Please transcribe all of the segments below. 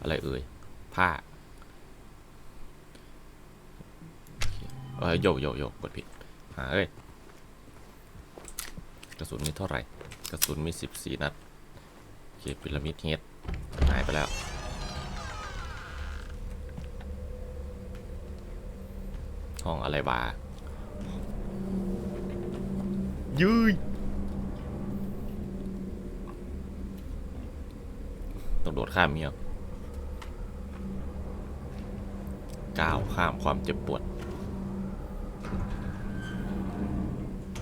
อะไรเอ่ย ผ้าโอเคเอ้ยโยกโยกโยกกดผิดหาเอ้ย กระสุนมีเท่าไหร่ กระสุนมี 14 นัดโอเคพีระมิดเฮดหายไปแล้วห้องอะไรวะยืย ต้องโดดข้ามเมียก้าวข้ามความเจ็บปวด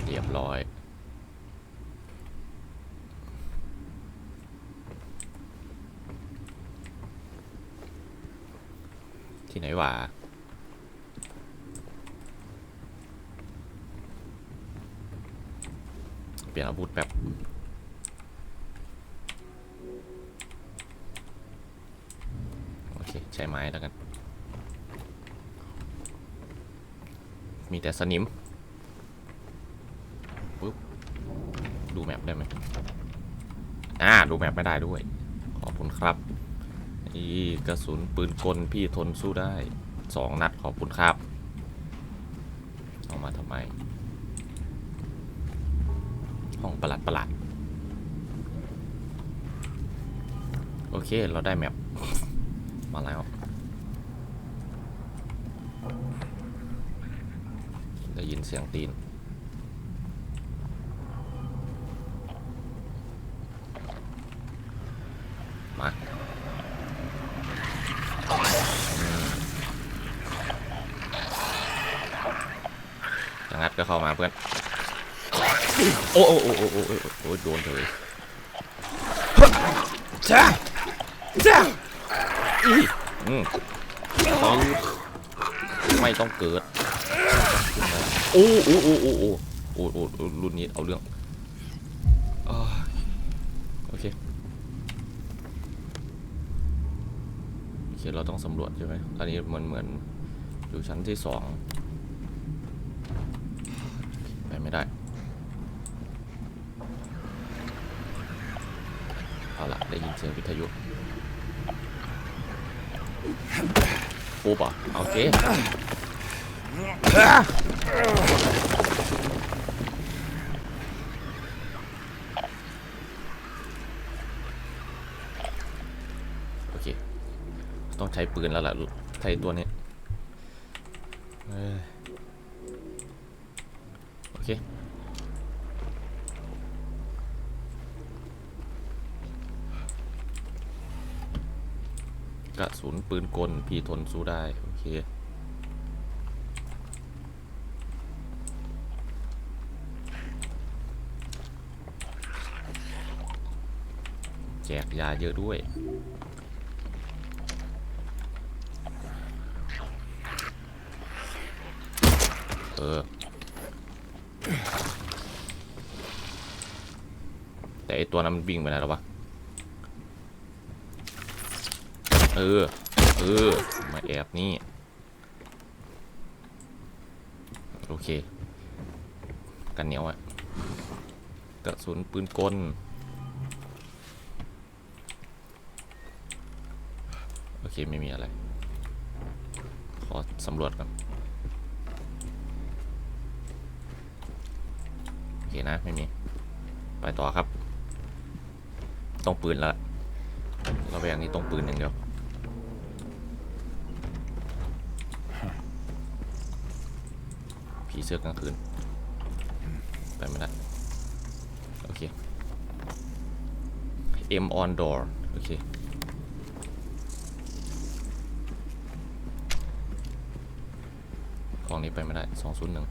เรียบร้อย ที่ไหนวะเปลี่ยนอาวุธแบบ คใช้ไม้แล้วกัน มีแต่สนิมปุ๊บดูแมปได้ไหมอ่าดูแมปไม่ได้ด้วย ขอบคุณครับอีกระสุนปืนกลพี่ทนสู้ได้สองนัดขอบคุณครับเอามาทำไม ห้องประหลาดประหลาดโอเค เราได้แมป มาแล้วได้ยินเสียงตีน มาจะงัดก็เข้ามาเพื่อน โอ้โอ้โอ้โอ้โอ้โอ้โอ้โดนเถอะจ้าจ้า อืมต้องไม่ต้องเกิด โอ้โอ้โอ้โอ้โอ้โอ้โอ้รุ่นนี้เอาเรื่องโอเคโอเคเราต้องสำรวจใช่ไหมตอนนี้มันเหมือนอยู่ชั้นที่สองไปไม่ได้เอาละได้ยินเสียงวิทยุ ปุ๊บอะโอเคโอเค ต้องใช้ปืนแล้วล่ะใช้ตัวนี้เอ้ยโอเค กระสุน ปืนกลพี่ทนสู้ได้ โอเค แจกยาเยอะด้วยเออแต่ไอตัวนั้นมันวิ่งไปไหนแล้ววะ เออ เออ มาแอบนี่ โอเค กันเหนียวอะกระสุนปืนกล โอเค ไม่มีอะไร ขอสำรวจก่อนโอเคนะ ไม่มี ไปต่อครับ ต้องปืนแล้วล่ะระแวงนี้ต้องปืนอย่างเดียวื้อกลางคืน ไปไม่ได้ โอเค M on door โอเค กล่องนี้ไปไม่ได้สองศูนย์หนึ่ง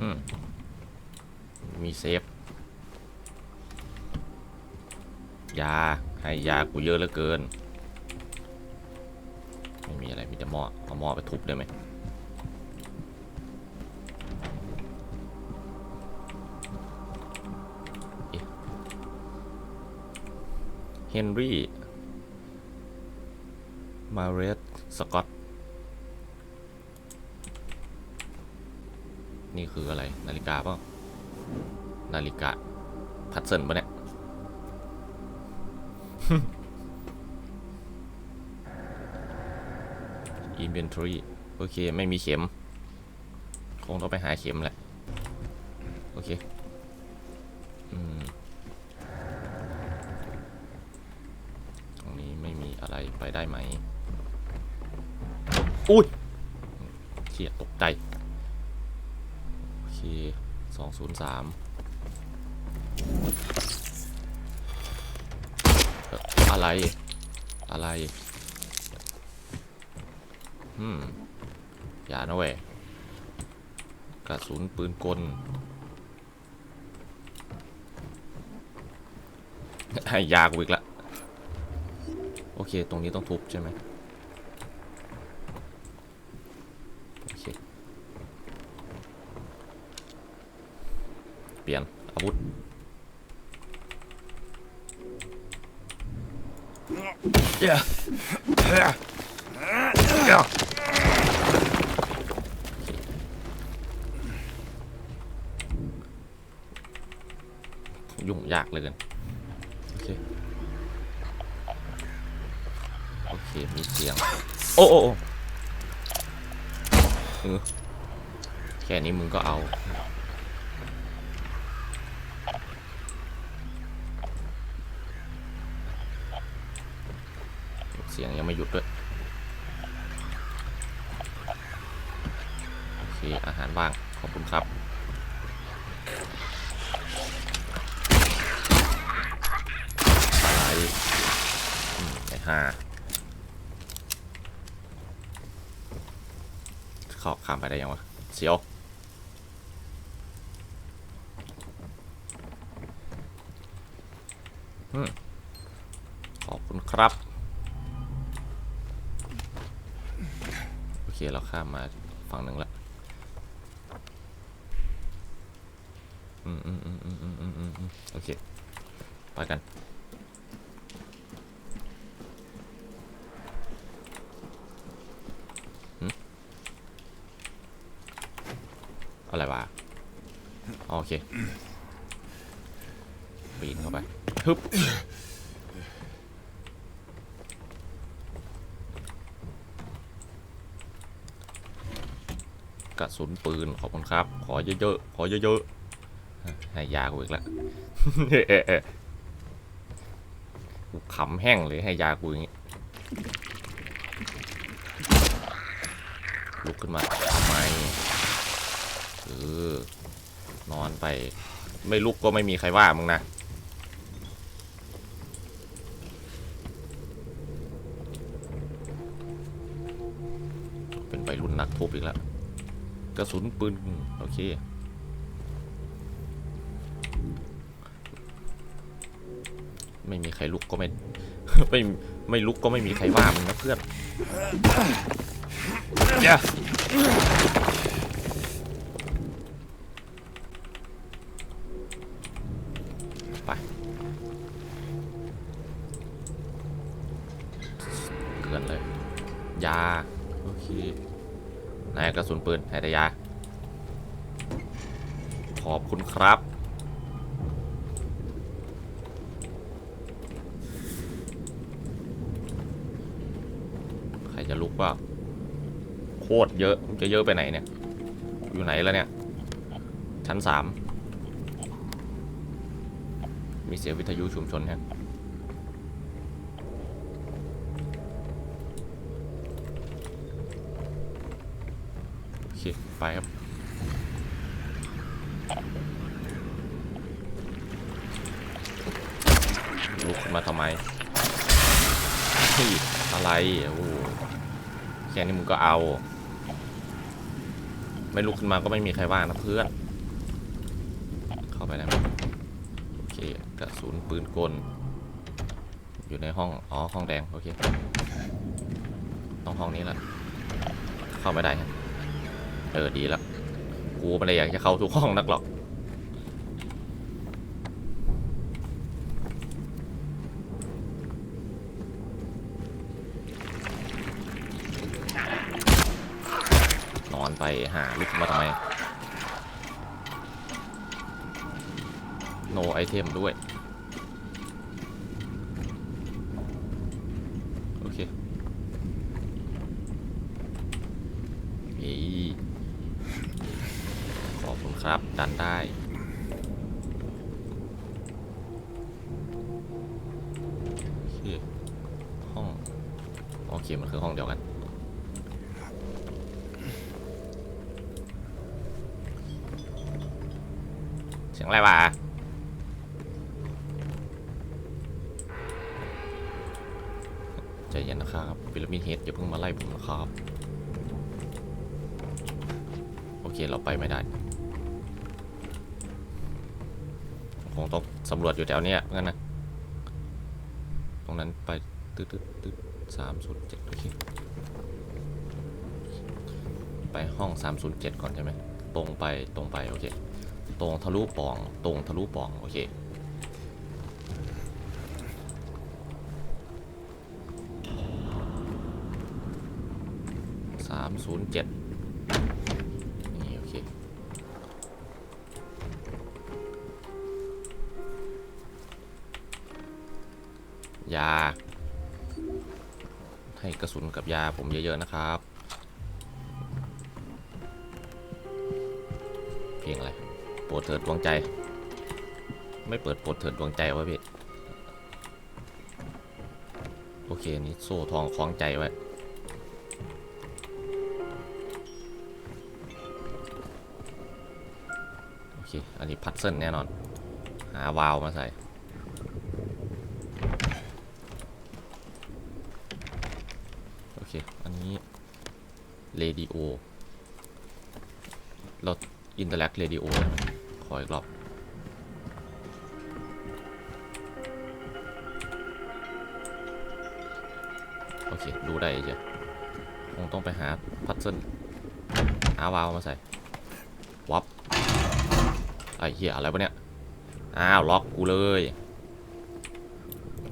อืมมีเซฟ ยา ให้ยากูเยอะเหลือเกิน ไม่มีอะไร มีแต่หม้อเอาหม้อไปทุบได้ไหมเฮนรี่ มาเรสสกอต นี่คืออะไร นาฬิกาเปล่า นาฬิกา พัดเซิลปะเนี่ย inventory โอเค ไม่มีเข็ม คงต้องไปหาเข็มแหละ โอเค อืม ตรงนี้ไม่มีอะไรไปได้ไหม อุ้ยเฉียตกใจ โอเคสองศูนย์สามอะไร อะไร อืมอย่านะเว้ยกระสุนปืนกลห้ยากวิกละโอเค ตรงนี้ต้องทุบใช่ไหมโอเค เปลี่ยน อาวุธยุ่ now. Dùng dạc lên. Ok. Ok, mình tiếng. Ô ô ô. แค่นี้มึงก็เอาเสียงยังไม่หยุดด้วย เคอาหารว่าง ขอบคุณครับอะไรไอห่าเข้าข้ามไปได้ยังวะ เสียว ขอบคุณครับ โอเค เราข้ามมาฝั่งหนึ่งละ เคไปกัน อะไรวะ โอเค ปีนเข้าไปฮึบกระสุนปืนขอบคุณครับ ขอเยอะๆ ขอเยอะๆ ให้ยากูอีกแล้วกูขำแห้งเลยให้ยากูอย่างงี้ลุกขึ้นมาทำไมเออนอนไป ไม่ลุกก็ไม่มีใครว่ามึงนะเป็นไปรุ่นนักทุบอีกแล้วกระสุนปืนโอเค ไม่มีใครลุกก็ไม่ไม่ไม่ลุกก็ไม่มีใครว่ามึงนะเพื่อนไปเกลือนเลย ยา โอเคไหนายกระสุนปืนไหนแต่ยา ขอบคุณครับ ใคร จะลุกว่า โคตรเยอะมันจะเยอะไปไหนเนี่ย อยู่ไหนแล้วเนี่ย ชั้นสามมีเสียงวิทยุชุมชนฮะโอเค ไปครับลุกมาทำไมอะไรโอ้โห แค่นี้มึงก็เอา ไม่ลุกขึ้นมาก็ไม่มีใครว่านะเพื่อน เข้าไปแล้วโอเคกระสุนปืนกล อยู่ในห้อง อ๋อ ห้องแดง โอเค ต้องห้องนี้แหละ เข้าไม่ได้ เออ ดีแล้ว กูไม่ได้อยากจะเข้าทุกห้องนักหรอก นอนไป หาลุกมาทำไม no item ด้วย โอเคอีขอบคุณครับ ดันได้ห้อง โอเค มันคือห้องเดียวกัน เสียง อะไรวะใจเย็นนะครับพีระมิดเฮดอย่าเพิ่งมาไล่ผมนะครับ โอเคเราไปไม่ได้ คงต้องสำรวจอยู่แถวเนี้ยงั้นนะ ตรงนั้นไปตึ๊ดตึ๊ดตึ๊ดสามศูนย์เจ็ดโอเคไปห้อง 307 ก่อนใช่ไหม ตรงไป ตรงไป โอเค ตรงทะลุป่อง ตรงทะลุป่อง โอเค สามศูนย์เจ็ดนี่ โอเค ยา ให้กระสุนกับยาผมเยอะ ๆ นะครับ เพลงอะไร ปรดเถิดดวงใจ ไม่เปิดปรดเถิดดวงใจวะพี่ โอเคนี่โซ่ทองคล้องใจไว้โอเค อันนี้พัดเส้นแน่นอน หาวาล์วมาใส่โอเค อันนี้เรดิโอเราอินเตอร์แลกเรดิโอ ออีกรอบโอเค ดูได้เฉยคงต้องไปหาพัซเซิลหาวาวมาใส่ วับ ไอ้เหี้ยอะไรวะเนี่ย อ้าว ล็อกกูเลย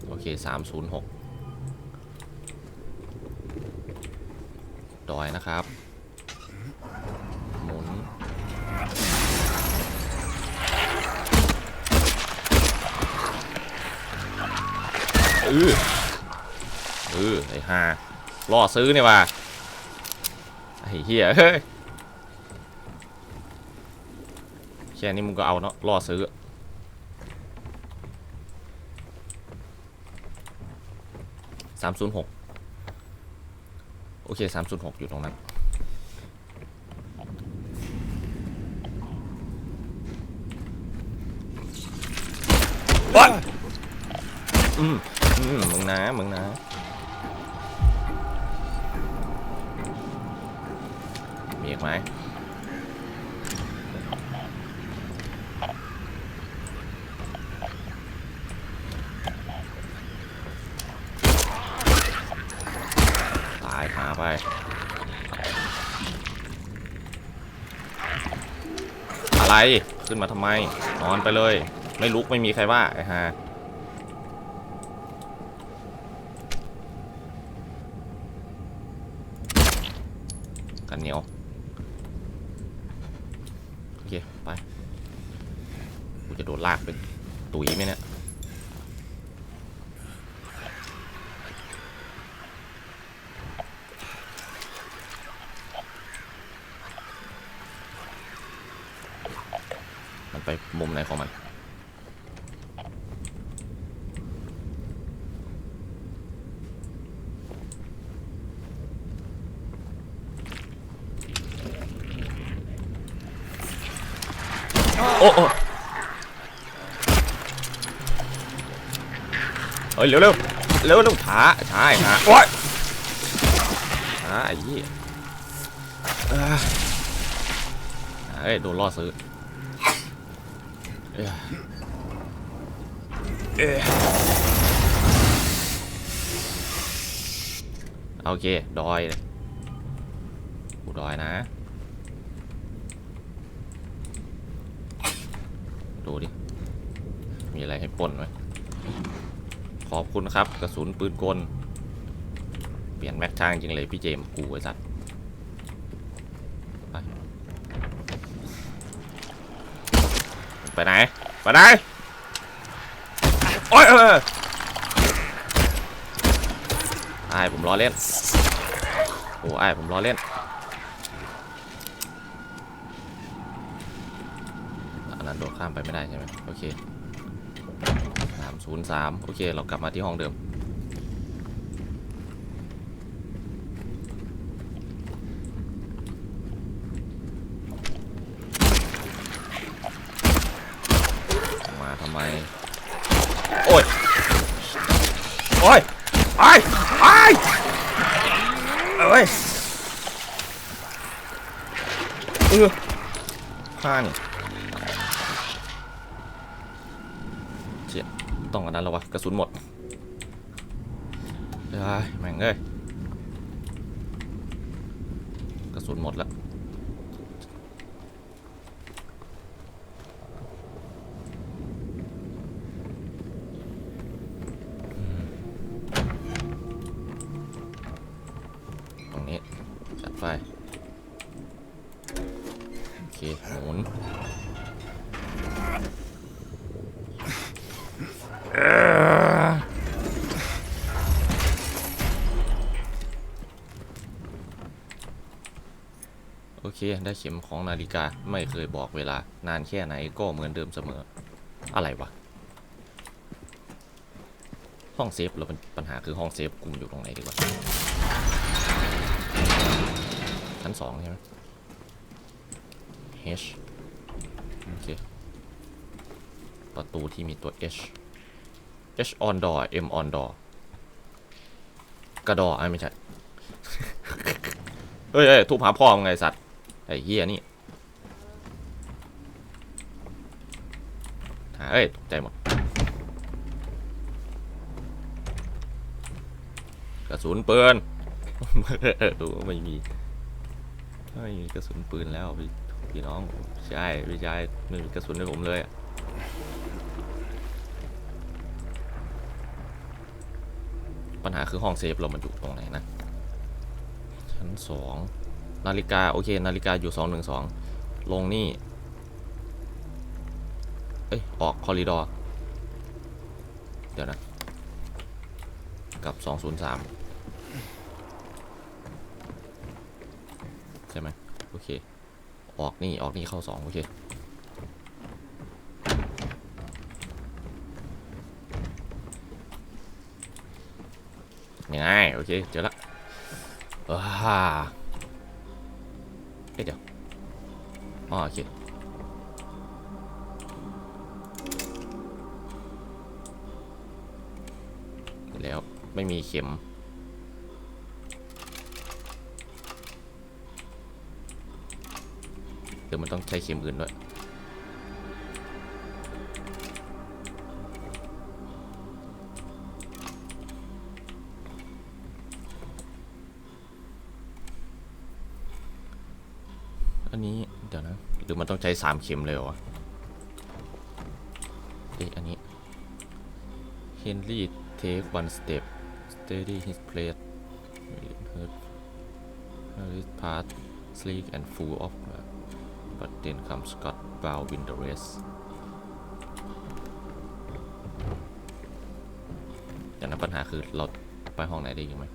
โอเค 306 ดอยนะครับ เออเออไอ้ห่าล่อซื้อเนี่ยว่ะไอ้เหี้ยเฮ้ยแค่นี้มึงก็เอาเนาะล่อซื้อสามศูนย์หกโอเคสามศูนย์หกอยู่ตรงนั้นวัดอืมอื มึงนะมึงนะมีอีกไหมตายหาไปอะไร ขึ้นมาทำไม นอนไปเลย ไม่ลุกไม่มีใครว่าไอ้ฮากันเหนียว โอเค ไป กูจะโดนลากไป ตุ๋ยไหมเนะี่ยมันไปมุมไหนของมันโอ้ ฮ้ยเร็วเร็วเร็วเร็วช้าช้าไอ้ห่าโอ้ยช้าไอ้ยี่เอ้ยเอ้ยโดนล่อซื้อเอ้ยเอ้ยโอเค ดอยเลยกูดอยนะ ดูดิ มีอะไรให้ปล้นไหม ขอบคุณครับ กระสุนปืนกล เปลี่ยนแม็กทางจริงเลยพี่เจมส์กูไอ้สัตว์ไปไหน ไปไหน โอ้ยเออไอ้ผมล้อเล่น โอ้ไอ้ผมล้อเล่นอันนั้นโดดข้ามไปไม่ได้ใช่ไหมโอเคามศูนย์สามโอเค เรากลับมาที่ห้องเดิม มาทำไม โอ้ย โอ้ยไอ้ไอ้เอ้ยเออผ้านี่เจ็ด ต้องอันนั้นแล้ววะกระสุนหมดเอ้ยแม่งเอ้ยกระสุนหมดแล้ว เคได้เข็มของนาฬิกาไม่เคยบอกเวลานานแค่ไหนก็เหมือนเดิมเสมอ อะไรวะ ห้องเซฟเราเป็นปัญหาคือห้องเซฟกลุ่มอยู่ตรงไหนดีกว่าชั้นสองใช่ไหม H โอเค ประตูที่มีตัว H H on door M on door กระดอไอ้ยไม่ใช่เฮ้ยเฮ้ยทุบหาพ่อมึงไงสัตว์ ไอ้เฮียนี่เอ้ยตกใจหมด กระสุนปืนดูไม่มีไม่มีกระสุนปืนแล้วพี่พี่น้องใช่พี่ชายไม่มีกระสุนให้ผมเลยอะปัญหาคือห้องเซฟเรามันอยู่ตรงไหนนะ ชั้นสอง นาฬิกา โอเค นาฬิกาอยู่สองหนึ่งสองลงนี่ เอ้ย ออกคอริดอร์ เดี๋ยวนะ กับสองศูนย์สามใช่ไหมโอเค ออกนี่ ออกนี่เข้าสองโอเคง่ายโอเค เจอละว้า อ๋อโอเคแล้วไม่มีเข็ม เดี๋ยวมันต้องใช้เข็มอื่นด้วย ต้องใช้สามเข็มเลยวะเอ๊ะอันนี้ Henry take one step steady his plate hurt his path sleek and full of blood but then comes Scott bow win the race อย่างนั้นปัญหาคือเราไปห้องไหนได้ยังไหม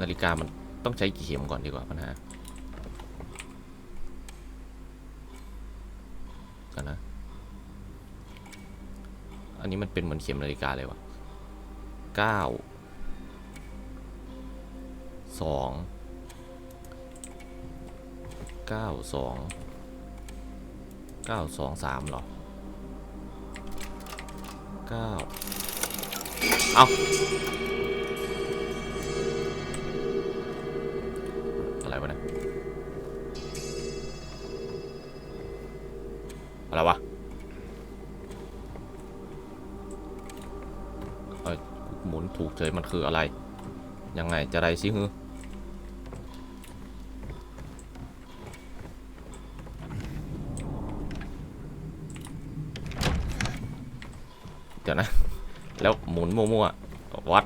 นาฬิกามันต้องใช้กี่เข็มก่อนดีกว่าปัญหากันนะ อันนี้มันเป็นเหมือนเข็มนาฬิกาเลยวะเก้าสองเก้าสองเก้าสองสามหรอเก้าเอา เฉยมันคืออะไร ยังไงจะไรสิฮือเดี๋ยวนะ แล้วหมุนมั่วๆวัด